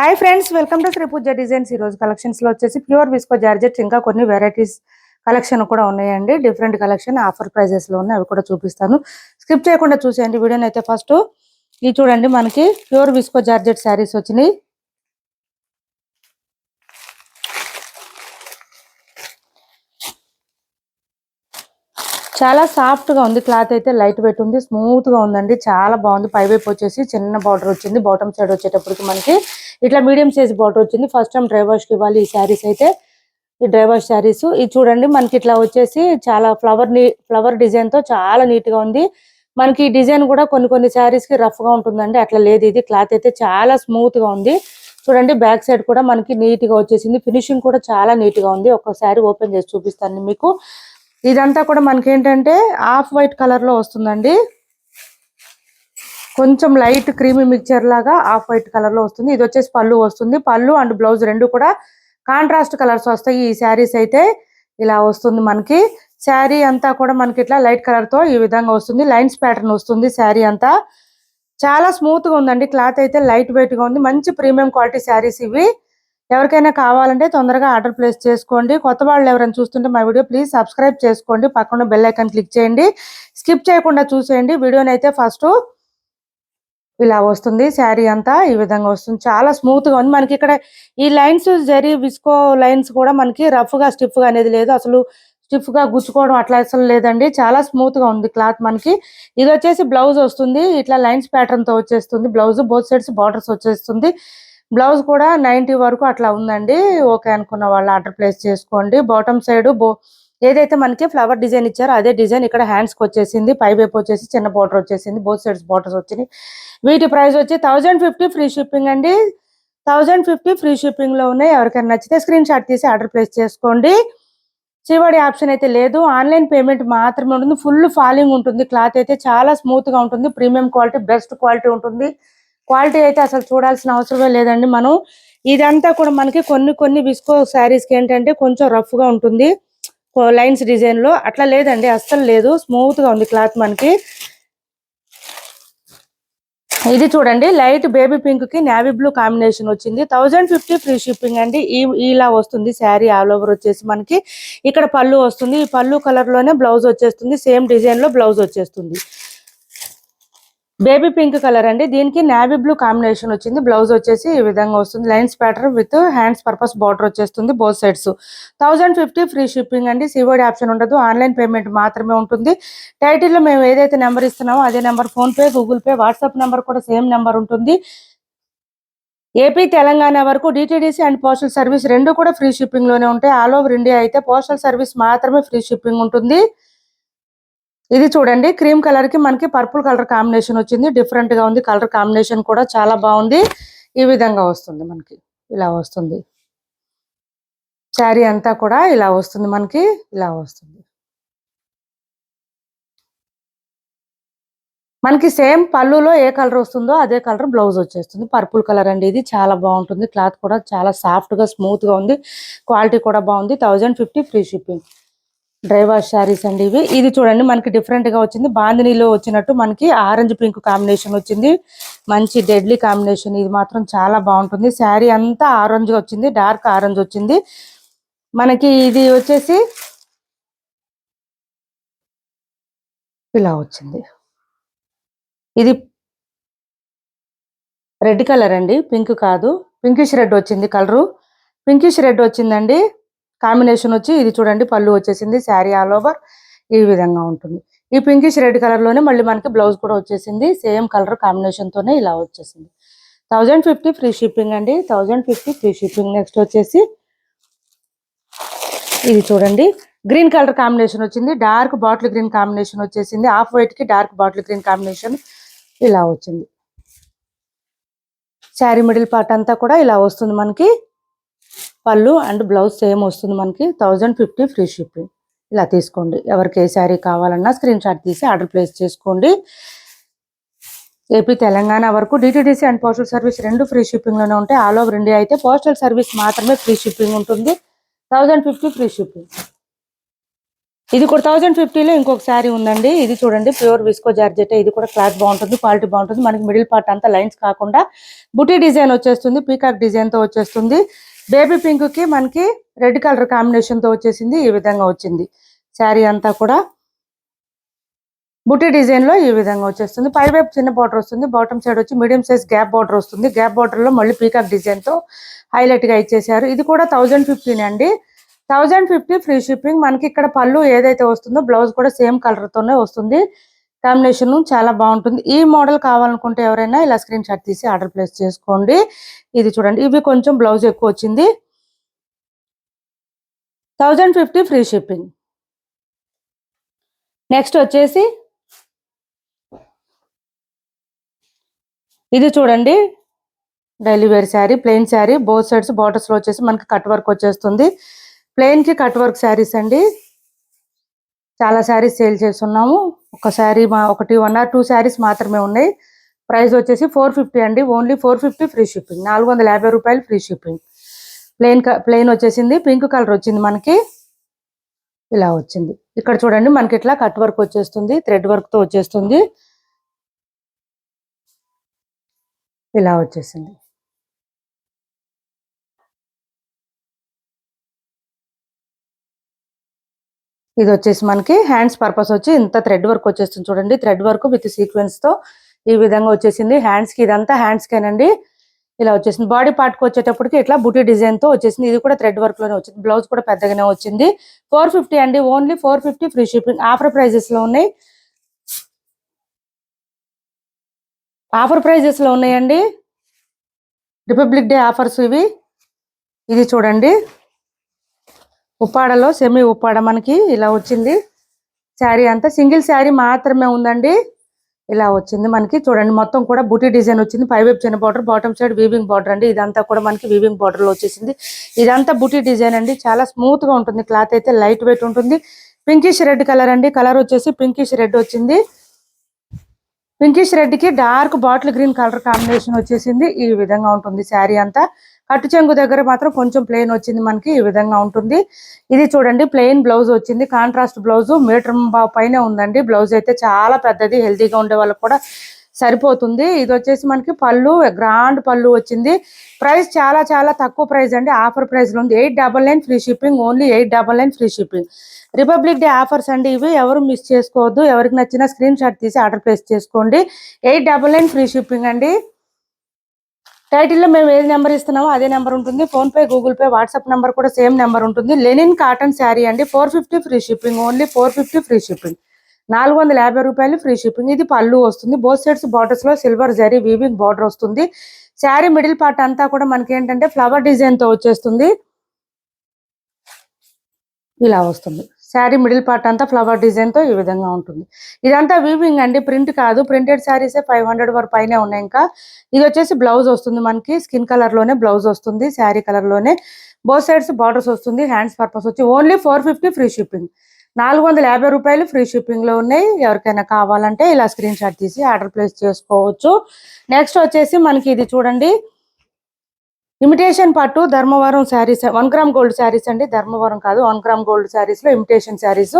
Hi friends welcome to Sri Pooja designs ఈ రోజు కలెక్షన్స్లో వచ్చేసి ప్యూర్ విస్కో జార్జెట్ ఇంకా కొన్ని వెరైటీస్ కలెక్షన్ కూడా ఉన్నాయండి. డిఫరెంట్ కలెక్షన్ ఆఫర్ ప్రైజెస్లో ఉన్నాయి అవి కూడా చూపిస్తాను. స్కిప్ చేయకుండా చూసేయండి. వీడియోని అయితే ఫస్ట్ ఇది చూడండి మనకి ప్యూర్ విస్కో జార్జెట్ శారీస్ వచ్చినాయి. చాలా సాఫ్ట్గా ఉంది క్లాత్ అయితే లైట్ వెయిట్ ఉంది స్మూత్గా ఉందండి. చాలా బాగుంది. పై వైపు వచ్చేసి చిన్న బార్డర్ వచ్చింది. బాటమ్ సైడ్ వచ్చేటప్పటికి మనకి ఇట్లా మీడియం సైజ్ బార్డర్ వచ్చింది. ఫస్ట్ టైం డ్రైవర్స్కి ఇవ్వాలి ఈ శారీస్ అయితే. ఈ డ్రైవర్ శారీస్ ఇది చూడండి మనకి ఇట్లా వచ్చేసి చాలా ఫ్లవర్ ఫ్లవర్ డిజైన్తో చాలా నీట్గా ఉంది. మనకి ఈ డిజైన్ కూడా కొన్ని కొన్ని శారీస్కి కి రఫ్గా ఉంటుందండి. అట్లా లేదు ఇది. క్లాత్ అయితే చాలా స్మూత్గా ఉంది. చూడండి బ్యాక్ సైడ్ కూడా మనకి నీట్గా వచ్చేసింది. ఫినిషింగ్ కూడా చాలా నీట్గా ఉంది. ఒక శారీ ఓపెన్ చేసి చూపిస్తాను మీకు. ఇదంతా కూడా మనకి ఏంటంటే ఆఫ్ వైట్ కలర్లో వస్తుందండి. కొంచెం లైట్ క్రీమీ మిక్చర్ లాగా ఆఫ్ వైట్ కలర్లో వస్తుంది. ఇది వచ్చేసి పళ్ళు వస్తుంది. పళ్ళు అండ్ బ్లౌజ్ రెండు కూడా కాంట్రాస్ట్ కలర్స్ వస్తాయి. ఈ శారీస్ అయితే ఇలా వస్తుంది మనకి. శారీ అంతా కూడా మనకి ఇట్లా లైట్ కలర్తో ఈ విధంగా వస్తుంది. లైన్స్ ప్యాటర్న్ వస్తుంది శారీ అంతా. చాలా స్మూత్గా ఉందండి. క్లాత్ అయితే లైట్ వెయిట్గా ఉంది. మంచి ప్రీమియం క్వాలిటీ శారీస్ ఇవి. ఎవరికైనా కావాలంటే తొందరగా ఆర్డర్ ప్లేస్ చేసుకోండి. కొత్త వాళ్ళు ఎవరైనా చూస్తుంటే మా వీడియో ప్లీజ్ సబ్స్క్రైబ్ చేసుకోండి. పక్కన బెల్ ఐకాన్ క్లిక్ చేయండి. స్కిప్ చేయకుండా చూసేయండి. వీడియోని అయితే ఫస్ట్ ఇలా వస్తుంది శారీ అంతా ఈ విధంగా వస్తుంది. చాలా స్మూత్గా ఉంది. మనకి ఇక్కడ ఈ లైన్స్ జరీ విస్కో లైన్స్ కూడా మనకి రఫ్గా స్టిఫ్గా అనేది లేదు. అసలు స్టిఫ్గా గుచ్చుకోవడం అట్లా అసలు లేదండి. చాలా స్మూత్గా ఉంది క్లాత్ మనకి. ఇది వచ్చేసి బ్లౌజ్ వస్తుంది. ఇట్లా లైన్స్ ప్యాటర్న్తో వచ్చేస్తుంది. బ్లౌజ్ బోత్ సైడ్స్ బార్డర్స్ వచ్చేస్తుంది. బ్లౌజ్ కూడా నైన్టీ వరకు అట్లా ఉందండి. ఓకే అనుకున్న వాళ్ళు ఆర్డర్ ప్లేస్ చేసుకోండి. బాటమ్ సైడ్ బో ఏదైతే మనకి ఫ్లవర్ డిజైన్ ఇచ్చారో అదే డిజైన్ ఇక్కడ హ్యాండ్స్కి వచ్చేసింది పై వైపు వచ్చేసి చిన్న బార్డర్ వచ్చేసింది బోత్ సైడ్స్ బార్డర్స్ వచ్చినాయి. వీటి ప్రైస్ వచ్చి థౌజండ్ ఫిఫ్టీ ఫ్రీ షిప్పింగ్ అండి. థౌజండ్ ఫిఫ్టీ ఫ్రీ షిప్పింగ్లో ఉన్నాయి. ఎవరికైనా నచ్చితే స్క్రీన్ షాట్ తీసి ఆర్డర్ ప్లేస్ చేసుకోండి. చివరి ఆప్షన్ అయితే లేదు. ఆన్లైన్ పేమెంట్ మాత్రమే ఉంటుంది. ఫుల్ ఫాలింగ్ ఉంటుంది. క్లాత్ అయితే చాలా స్మూత్గా ఉంటుంది. ప్రీమియం క్వాలిటీ బెస్ట్ క్వాలిటీ ఉంటుంది. క్వాలిటీ అయితే అసలు చూడాల్సిన అవసరమే లేదండి మనం. ఇదంతా కూడా మనకి కొన్ని కొన్ని విస్కో శారీస్కి ఏంటంటే కొంచెం రఫ్గా ఉంటుంది. లైన్స్ డిజైన్లో అట్లా లేదండి అస్సలు లేదు. స్మూత్గా ఉంది క్లాత్ మనకి. ఇది చూడండి లైట్ బేబీ పింక్కి నావీ బ్లూ కాంబినేషన్ వచ్చింది. థౌజండ్ ఫిఫ్టీ ఫ్రీ షిప్పింగ్ అండి. ఈ ఇలా వస్తుంది శారీ ఆల్ ఓవర్ వచ్చేసి మనకి. ఇక్కడ పళ్ళు వస్తుంది. ఈ పళ్ళు కలర్లోనే బ్లౌజ్ వచ్చేస్తుంది. సేమ్ డిజైన్లో బ్లౌజ్ వచ్చేస్తుంది. బేబీ పింక్ కలర్ అండి. దీనికి నావీ బ్లూ కాంబినేషన్ వచ్చింది. బ్లౌజ్ వచ్చేసి ఈ విధంగా వస్తుంది. Lines pattern with hands purpose border వచ్చేస్తుంది both sides thousand fifty free shipping అండి. సివోడి ఆప్షన్ ఉండదు. ఆన్లైన్ పేమెంట్ మాత్రమే ఉంటుంది. టైటిల్లో మేము ఏదైతే నెంబర్ ఇస్తున్నామో అదే number PhonePe Google pay WhatsApp number కూడా సేమ్ నెంబర్ ఉంటుంది. ఏపీ తెలంగాణ వరకు డిటిడిసి అండ్ పోస్టల్ సర్వీస్ రెండు కూడా ఫ్రీ షిప్పింగ్లోనే ఉంటాయి. ఆల్ ఓవర్ ఇండియా అయితే పోస్టల్ సర్వీస్ మాత్రమే ఫ్రీ షిప్పింగ్ ఉంటుంది. ఇది చూడండి క్రీమ్ కలర్కి మనకి పర్పుల్ కలర్ కాంబినేషన్ వచ్చింది. డిఫరెంట్గా ఉంది కలర్ కాంబినేషన్ కూడా చాలా బాగుంది. ఈ విధంగా వస్తుంది మనకి. ఇలా వస్తుంది. శారీ అంతా కూడా ఇలా వస్తుంది మనకి. ఇలా వస్తుంది. మనకి సేమ్ పళ్ళులో ఏ కలర్ వస్తుందో అదే కలర్ బ్లౌజ్ వచ్చేస్తుంది. పర్పుల్ కలర్ అండి ఇది. చాలా బాగుంటుంది. క్లాత్ కూడా చాలా సాఫ్ట్గా స్మూత్గా ఉంది. క్వాలిటీ కూడా బాగుంది. Thousand fifty free shipping driver saris అండి ఇవి. ఇది చూడండి మనకి డిఫరెంట్గా వచ్చింది. బాందినీలో వచ్చినట్టు మనకి ఆరెంజ్ పింక్ కాంబినేషన్ వచ్చింది. మంచి డెడ్లీ కాంబినేషన్ ఇది మాత్రం చాలా బాగుంటుంది. శారీ అంతా ఆరెంజ్గా వచ్చింది డార్క్ ఆరెంజ్ వచ్చింది. మనకి ఇది వచ్చేసి ఇలా వచ్చింది. ఇది రెడ్ కలర్ అండి పింక్ కాదు. పింకిష్ రెడ్ వచ్చింది కలరు. పింకిష్ రెడ్ వచ్చిందండి. కాంబినేషన్ వచ్చి ఇది చూడండి పళ్ళు వచ్చేసింది శారీ ఆల్ ఓవర్ ఈ విధంగా ఉంటుంది. ఈ పింకిష్ రెడ్ కలర్లోనే మళ్ళీ మనకి బ్లౌజ్ కూడా వచ్చేసింది సేమ్ కలర్ కాంబినేషన్తోనే ఇలా వచ్చేసింది. థౌజండ్ ఫిఫ్టీ ఫ్రీ షిప్పింగ్ అండి thousand fifty free shipping next వచ్చేసి ఇది చూడండి. గ్రీన్ కలర్ కాంబినేషన్ వచ్చింది డార్క్ బాటిల్ గ్రీన్ కాంబినేషన్ వచ్చేసింది ఆఫ్ వైట్కి డార్క్ బాటిల్ గ్రీన్ కాంబినేషన్ ఇలా వచ్చింది. శారీ మిడిల్ పార్ట్ అంతా కూడా ఇలా వస్తుంది మనకి. పళ్ళు అండ్ బ్లౌజ్ సేమ్ వస్తుంది మనకి. Thousand fifty free shipping. ఇలా తీసుకోండి. ఎవరికి ఏ శారీ కావాలన్నా స్క్రీన్ షాట్ తీసి ఆర్డర్ ప్లేస్ చేసుకోండి. ఏపీ తెలంగాణ వరకు డిటిడిసి అండ్ పోస్టల్ సర్వీస్ రెండు ఫ్రీ షిప్పింగ్లోనే ఉంటాయి. ఆల్ ఓవర్ ఇండియా అయితే పోస్టల్ సర్వీస్ మాత్రమే ఫ్రీ షిప్పింగ్ ఉంటుంది. Thousand fifty free shipping. ఇది కూడా థౌజండ్ ఫిఫ్టీలో ఇంకొక శారీ ఉందండి. ఇది చూడండి ప్యూర్ విస్కో జార్జెట్. ఇది కూడా క్లాత్ బాగుంటుంది క్వాలిటీ బాగుంటుంది. మనకి మిడిల్ పార్ట్ అంతా లైన్స్ కాకుండా బుటీ డిజైన్ వచ్చేస్తుంది పీకాక్ డిజైన్తో వచ్చేస్తుంది. బేబీ పింక్కి మనకి రెడ్ కలర్ కాంబినేషన్తో వచ్చేసింది ఈ విధంగా వచ్చింది. శారీ అంతా కూడా బుట్టి డిజైన్లో ఈ విధంగా వచ్చేస్తుంది. పైవైపు చిన్న బార్డర్ వస్తుంది. బాటమ్ సైడ్ వచ్చి మీడియం సైజ్ గ్యాప్ బార్డర్ వస్తుంది. గ్యాప్ బార్డర్లో మళ్ళీ పీకాక్ డిజైన్తో హైలైట్గా ఇచ్చేసారు ఇది కూడా థౌజండ్ ఫిఫ్టీన్ అండి. Thousand fifty free shipping. మనకి ఇక్కడ పళ్ళు ఏదైతే వస్తుందో బ్లౌజ్ కూడా సేమ్ కలర్ తోనే వస్తుంది. కాంబినేషన్ చాలా బాగుంటుంది. ఈ మోడల్ కావాలనుకుంటే ఎవరైనా ఇలా స్క్రీన్ షాట్ తీసి ఆర్డర్ ప్లేస్ చేసుకోండి. ఇది చూడండి. ఇవి కొంచెం బ్లౌజ్ ఎక్కువ వచ్చింది. Thousand fifty free shipping. Next వచ్చేసి ఇది చూడండి. Daily wear sari plain sari. Both sides బార్డర్స్లో వచ్చేసి మనకి కట్ వర్క్ వచ్చేస్తుంది. ప్లెయిన్కి కట్ వర్క్ శారీస్ అండి. చాలా శారీస్ సేల్ చేస్తున్నాము. ఒక శారీ మా ఒకటి వన్ ఆర్ టూ శారీస్ మాత్రమే ఉన్నాయి. ప్రైస్ వచ్చేసి ఫోర్ ఫిఫ్టీ అండి. Only four fifty free shipping నాలుగు వందల యాభై రూపాయలు ఫ్రీ షిప్పింగ్ ప్లెయిన్ ప్లెయిన్ వచ్చేసింది. పింక్ కలర్ వచ్చింది మనకి. ఇలా వచ్చింది. ఇక్కడ చూడండి మనకి ఇట్లా కట్ వర్క్ వచ్చేస్తుంది. థ్రెడ్ వర్క్తో వచ్చేస్తుంది. ఇలా వచ్చేసింది. ఇది వచ్చేసి మనకి హ్యాండ్స్ పర్పస్ వచ్చి ఇంత థ్రెడ్ వర్క్ వచ్చేస్తుంది చూడండి. థ్రెడ్ వర్క్ విత్ సీక్వెన్స్తో ఈ విధంగా వచ్చేసింది. హ్యాండ్స్కి ఇదంతా హ్యాండ్స్ కేనండి. ఇలా వచ్చేసింది. బాడీ పార్ట్కి వచ్చేటప్పటికి ఇట్లా బుటీ డిజైన్తో వచ్చేసింది. ఇది కూడా థ్రెడ్ వర్క్లోనే వచ్చింది. బ్లౌజ్ కూడా పెద్దగానే వచ్చింది. ఫోర్ ఫిఫ్టీ అండి. Only four fifty free shipping. Offer ప్రైజెస్లో ఉన్నాయి. ఆఫర్ ప్రైజెస్లో ఉన్నాయండి. రిపబ్లిక్ డే ఆఫర్స్ ఇవి. ఇది చూడండి. ఉప్పాడలో సెమీ ఉప్పాడ మనకి ఇలా వచ్చింది. శారీ అంతా సింగిల్ శారీ మాత్రమే ఉందండి. ఇలా వచ్చింది మనకి. చూడండి మొత్తం కూడా బుటీ డిజైన్ వచ్చింది. పై వైపు చిన్న border bottom side weaving border అండి. ఇదంతా కూడా మనకి వీవింగ్ బార్డర్లో వచ్చేసింది. ఇదంతా బుటీ డిజైన్ అండి. చాలా స్మూత్గా ఉంటుంది. క్లాత్ అయితే లైట్ వెయిట్ ఉంటుంది. పింకిష్ రెడ్ కలర్ అండి. కలర్ వచ్చేసి పింకిష్ రెడ్ వచ్చింది. Pinkish రెడ్కి dark bottle green colour combination వచ్చేసింది. ఈ విధంగా ఉంటుంది శారీ అంతా. అటు చెంగు దగ్గర మాత్రం కొంచెం ప్లెయిన్ వచ్చింది మనకి ఈ విధంగా ఉంటుంది. ఇది చూడండి ప్లెయిన్ బ్లౌజ్ వచ్చింది. కాంట్రాస్ట్ బ్లౌజ్ మీటర్ పైన ఉందండి. బ్లౌజ్ అయితే చాలా పెద్దది హెల్తీగా ఉండే వాళ్ళకి కూడా సరిపోతుంది. ఇది వచ్చేసి మనకి పళ్ళు గ్రాండ్ పళ్ళు వచ్చింది. ప్రైస్ చాలా చాలా తక్కువ ప్రైస్ అండి. ఆఫర్ ప్రైస్లో ఉంది. Eight double nine free shipping only eight double nine free shipping republic day offers అండి ఇవి. ఎవరు మిస్ చేసుకోవద్దు. ఎవరికి నచ్చిన స్క్రీన్ షాట్ తీసి ఆర్డర్ ప్లేస్ చేసుకోండి. Eight double nine free shipping అండి. టైటిల్లో మేము ఏది నెంబర్ ఇస్తున్నామో అదే నెంబర్ ఉంటుంది. PhonePe Google Pay WhatsApp number కూడా సేమ్ నెంబర్ ఉంటుంది. లెనిన్ కాటన్ శారీ అండి. Four fifty free shipping. Only four fifty free shipping. నాలుగు వందల యాభై రూపాయలు ఫ్రీ షిప్పింగ్. ఇది పళ్ళు వస్తుంది. బోత్ సైడ్స్ బార్డర్స్లో సిల్వర్ జరీ వీవింగ్ బార్డర్ వస్తుంది. శారీ మిడిల్ పార్ట్ అంతా కూడా మనకి ఏంటంటే ఫ్లవర్ డిజైన్తో వచ్చేస్తుంది. ఇలా వస్తుంది. శారీ మిడిల్ పార్ట్ అంతా ఫ్లవర్ డిజైన్తో ఈ విధంగా ఉంటుంది. ఇదంతా వీవింగ్ అండి. ప్రింట్ కాదు. ప్రింటెడ్ శారీసే ఫైవ్ హండ్రెడ్ వరకు పైనే ఉన్నాయి ఇంకా. ఇది వచ్చేసి బ్లౌజ్ వస్తుంది మనకి. స్కిన్ కలర్లోనే బ్లౌజ్ వస్తుంది. శారీ కలర్లోనే బోత్ సైడ్స్ బార్డర్స్ వస్తుంది. హ్యాండ్స్ పర్పస్ వచ్చి only four fifty free shipping నాలుగు వందల యాభై రూపాయలు ఫ్రీ షిప్పింగ్లో ఉన్నాయి. ఎవరికైనా కావాలంటే ఇలా స్క్రీన్ షాట్ తీసి ఆర్డర్ ప్లేస్ చేసుకోవచ్చు. నెక్స్ట్ వచ్చేసి మనకి ఇది చూడండి. ఇమిటేషన్ పట్టు Dharmavaram saris one gram gold saris అండి ధర్మవరం కాదు వన్ గ్రామ్ గోల్డ్ శారీస్లో ఇమిటేషన్ శారీస్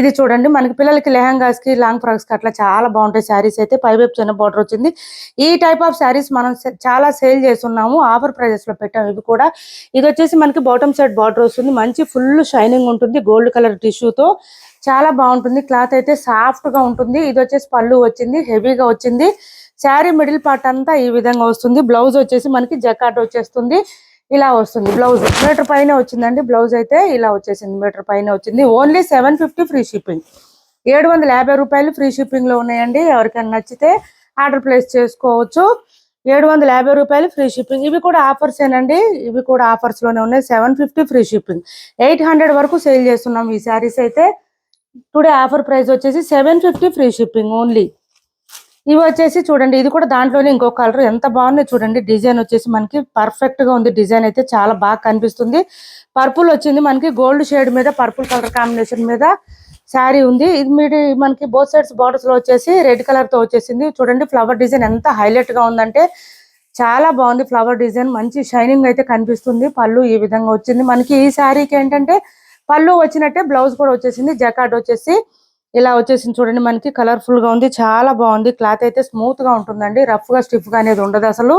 ఇది చూడండి మనకి పిల్లలకి లెహంగాస్కి లాంగ్ ఫ్రాక్స్కి అట్లా చాలా బాగుంటాయి శారీస్ అయితే. పై వైపు చిన్న బార్డర్ వచ్చింది. ఈ టైప్ ఆఫ్ శారీస్ మనం చాలా సేల్ చేస్తున్నాము ఆఫర్ ప్రైజెస్లో పెట్టాము. ఇవి కూడా ఇది వచ్చేసి మనకి బాటమ్ సైడ్ బార్డర్ వస్తుంది. మంచి ఫుల్ షైనింగ్ ఉంటుంది గోల్డ్ కలర్ టిష్యూతో చాలా బాగుంటుంది. క్లాత్ అయితే సాఫ్ట్గా ఉంటుంది. ఇది వచ్చేసి పళ్ళు వచ్చింది హెవీగా వచ్చింది. శారీ మిడిల్ పార్ట్ అంతా ఈ విధంగా వస్తుంది. బ్లౌజ్ వచ్చేసి మనకి జకాట్ వచ్చేస్తుంది. ఇలా వస్తుంది బ్లౌజ్. మీటర్ పైన వచ్చిందండి. బ్లౌజ్ అయితే ఇలా వచ్చేసింది. మీటర్ పైన వచ్చింది. Only seven fifty free shipping. ఏడు వందల యాభై రూపాయలు ఫ్రీ షిప్పింగ్లో ఉన్నాయండి. ఎవరికైనా నచ్చితే ఆర్డర్ ప్లేస్ చేసుకోవచ్చు. ఏడు వందల యాభై రూపాయలు ఫ్రీ షిప్పింగ్. ఇవి కూడా ఆఫర్స్ ఏనండి. ఇవి కూడా ఆఫర్స్లోనే ఉన్నాయి. Seven fifty free shipping. Eight hundred వరకు సేల్ చేస్తున్నాం ఈ శారీస్ అయితే. టుడే ఆఫర్ ప్రైస్ వచ్చేసి seven fifty free shipping only. ఇవి వచ్చేసి చూడండి ఇది కూడా దాంట్లోనే ఇంకో కలర్. ఎంత బాగున్నాయి చూడండి డిజైన్ వచ్చేసి మనకి పర్ఫెక్ట్గా ఉంది. డిజైన్ అయితే చాలా బాగా కనిపిస్తుంది. పర్పుల్ వచ్చింది మనకి గోల్డ్ షేడ్ మీద పర్పుల్ కలర్ కాంబినేషన్ మీద శారీ ఉంది. ఇది మీది మనకి బోత్ సైడ్స్ బార్డర్స్లో వచ్చేసి రెడ్ కలర్తో వచ్చేసింది. చూడండి ఫ్లవర్ డిజైన్ ఎంత హైలైట్గా ఉందంటే చాలా బాగుంది. ఫ్లవర్ డిజైన్ మంచి షైనింగ్ అయితే కనిపిస్తుంది. పళ్ళు ఈ విధంగా వచ్చింది. మనకి ఈ శారీకి ఏంటంటే పళ్ళు వచ్చినట్టే బ్లౌజ్ కూడా వచ్చేసింది జకాట్ వచ్చేసి ఇలా వచ్చేసింది చూడండి మనకి కలర్ఫుల్గా ఉంది చాలా బాగుంది. క్లాత్ అయితే స్మూత్గా ఉంటుందండి రఫ్గా స్టిఫ్గా అనేది ఉండదు అసలు.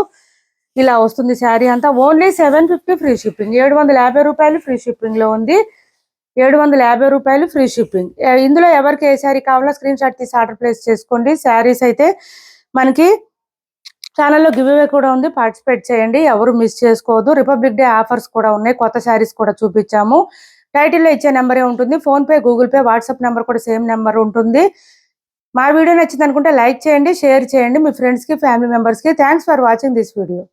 ఇలా వస్తుంది శారీ అంతా. Only seven fifty free shipping ఏడు వందల యాభై రూపాయలు ఫ్రీ షిప్పింగ్లో ఉంది. ఏడు వందల యాభై రూపాయలు ఫ్రీ షిప్పింగ్ ఇందులో ఎవరికి ఏ శారీ కావాలో స్క్రీన్ షాట్ తీసి ఆర్డర్ ప్లేస్ చేసుకోండి. శారీస్ అయితే మనకి ఛానల్లో గివ్ అవే కూడా ఉంది. పార్టిసిపేట్ చేయండి. ఎవరు మిస్ చేసుకోవద్దు. రిపబ్లిక్ డే ఆఫర్స్ కూడా ఉన్నాయి. కొత్త శారీస్ కూడా చూపించాము. టైటిల్లో ఇచ్చే నెంబరే ఉంటుంది. PhonePe Google Pay WhatsApp number కూడా సేమ్ నెంబర్ ఉంటుంది. మా వీడియో నచ్చింది అనుకుంటే లైక్ చేయండి షేర్ చేయండి. మీ ఫ్రెండ్స్కి ఫ్యామిలీ మెంబర్స్కి thanks for watching this video.